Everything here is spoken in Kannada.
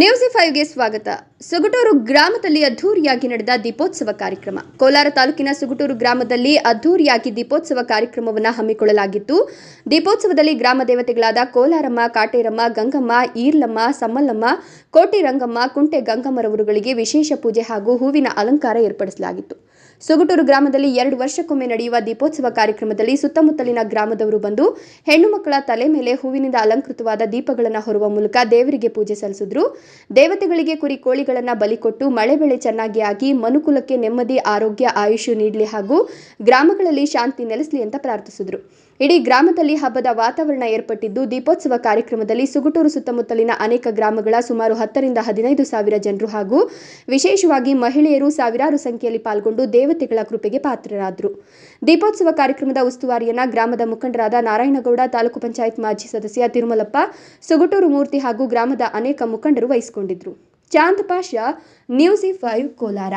ನ್ಯೂಸ್ ಫೈವ್ಗೆ ಸ್ವಾಗತ. ಸುಗುಟೂರು ಗ್ರಾಮದಲ್ಲಿ ಅದ್ಧೂರಿಯಾಗಿ ನಡೆದ ದೀಪೋತ್ಸವ ಕಾರ್ಯಕ್ರಮ. ಕೋಲಾರ ತಾಲೂಕಿನ ಸುಗುಟೂರು ಗ್ರಾಮದಲ್ಲಿ ಅದ್ಧೂರಿಯಾಗಿ ದೀಪೋತ್ಸವ ಕಾರ್ಯಕ್ರಮವನ್ನು ಹಮ್ಮಿಕೊಳ್ಳಲಾಗಿತ್ತು. ದೀಪೋತ್ಸವದಲ್ಲಿ ಗ್ರಾಮ ದೇವತೆಗಳಾದ ಕೋಲಾರಮ್ಮ, ಕಾಟೇರಮ್ಮ, ಗಂಗಮ್ಮ, ಈರ್ಲಮ್ಮ ಸಮ್ಮಲ್ಲಮ್ಮ ಕೋಟಿ ರಂಗಮ್ಮ, ಕುಂಟೆ ಗಂಗಮ್ಮರವರುಗಳಿಗೆ ವಿಶೇಷ ಪೂಜೆ ಹಾಗೂ ಹೂವಿನ ಅಲಂಕಾರ ಏರ್ಪಡಿಸಲಾಗಿತ್ತು. ಸುಗುಟೂರು ಗ್ರಾಮದಲ್ಲಿ ಎರಡು ವರ್ಷಕ್ಕೊಮ್ಮೆ ನಡೆಯುವ ದೀಪೋತ್ಸವ ಕಾರ್ಯಕ್ರಮದಲ್ಲಿ ಸುತ್ತಮುತ್ತಲಿನ ಗ್ರಾಮದವರು ಬಂದು ಹೆಣ್ಣು ಮಕ್ಕಳ ತಲೆ ಮೇಲೆ ಹೂವಿನಿಂದ ಅಲಂಕೃತವಾದ ದೀಪಗಳನ್ನು ಹೊರುವ ಮೂಲಕ ದೇವರಿಗೆ ಪೂಜೆ ಸಲ್ಲಿಸಿದ್ರು. ದೇವತೆಗಳಿಗೆ ಕುರಿ ಕೋಳಿಗಳನ್ನು ಬಲಿಕೊಟ್ಟು ಮಳೆ ಬೆಳೆ ಚೆನ್ನಾಗಿ ಆಗಿ ಮನುಕುಲಕ್ಕೆ ನೆಮ್ಮದಿ, ಆರೋಗ್ಯ ಆಯುಷ್ ನೀಡಲಿ ಹಾಗೂ ಗ್ರಾಮಗಳಲ್ಲಿ ಶಾಂತಿ ನೆಲೆಸಲಿ ಅಂತ ಪ್ರಾರ್ಥಿಸಿದ್ರು. ಇಡೀ ಗ್ರಾಮದಲ್ಲಿ ಹಬ್ಬದ ವಾತಾವರಣ ಏರ್ಪಟ್ಟಿದ್ದು ದೀಪೋತ್ಸವ ಕಾರ್ಯಕ್ರಮದಲ್ಲಿ ಸುಗುಟೂರು ಸುತ್ತಮುತ್ತಲಿನ ಅನೇಕ ಗ್ರಾಮಗಳ ಸುಮಾರು ಹತ್ತರಿಂದ ಹದಿನೈದು ಸಾವಿರ ಜನರು ಹಾಗೂ ವಿಶೇಷವಾಗಿ ಮಹಿಳೆಯರು ಸಾವಿರಾರು ಸಂಖ್ಯೆಯಲ್ಲಿ ಪಾಲ್ಗೊಂಡು ದೇವತೆಗಳ ಕೃಪೆಗೆ ಪಾತ್ರರಾದರು. ದೀಪೋತ್ಸವ ಕಾರ್ಯಕ್ರಮದ ಉಸ್ತುವಾರಿಯನ್ನ ಗ್ರಾಮದ ಮುಖಂಡರಾದ ನಾರಾಯಣಗೌಡ, ತಾಲೂಕು ಪಂಚಾಯತ್ ಮಾಜಿ ಸದಸ್ಯ ತಿರುಮಲಪ್ಪ, ಸುಗುಟೂರು ಮೂರ್ತಿ ಹಾಗೂ ಗ್ರಾಮದ ಅನೇಕ ಮುಖಂಡರು ವಹಿಸಿಕೊಂಡಿದ್ರು. Chand Pasha, news five, Kolar.